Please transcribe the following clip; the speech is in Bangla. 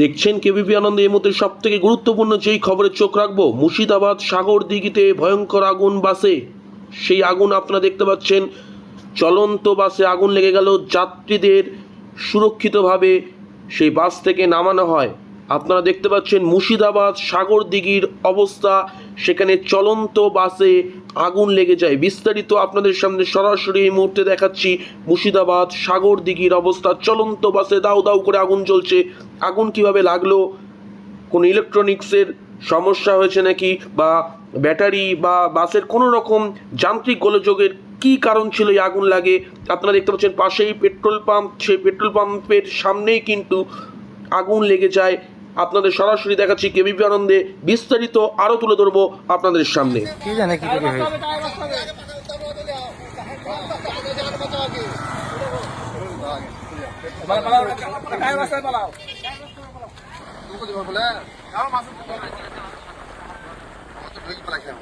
দেখছেন কেবিপি আনন্দ এই মুহূর্তে সব থেকে গুরুত্বপূর্ণ যেই খবরে চোখ রাখব, মুর্শিদাবাদ সাগর দিঘিতে ভয়ঙ্কর আগুন বাসে। সেই আগুন আপনারা দেখতে পাচ্ছেন, চলন্ত বাসে আগুন লেগে গেল, যাত্রীদের সুরক্ষিতভাবে সেই বাস থেকে নামানো হয়। আপনারা দেখতে পাচ্ছেন মুর্শিদাবাদ সাগর দিঘির অবস্থা, সেখানে চলন্ত বাসে আগুন লেগে যায়। বিস্তারিত আপনাদের সামনে সরাসরি এই মুহূর্তে দেখাচ্ছি, মুর্শিদাবাদ সাগর দিঘির অবস্থা, চলন্ত বাসে দাউ দাউ করে আগুন জ্বলছে। আগুন কীভাবে লাগল? কোনো ইলেকট্রনিক্সের সমস্যা হয়েছে নাকি? বা ব্যাটারি বা বাসের কোনো রকম যান্ত্রিক গোলযোগের কী কারণ ছিল এই আগুন লাগে? আপনারা দেখতে পাচ্ছেন পাশেই পেট্রোল পাম্প সেই পেট্রোল পাম্পের সামনেই কিন্তু আগুন লেগে যায়। আপনাদের সরাসরি দেখাচ্ছি কেবিপি আনন্দে। বিস্তারিত আরও তুলে ধরবো আপনাদের সামনে। কি জানে কি করে হয়েছে? ঢুকি পেলাইছে।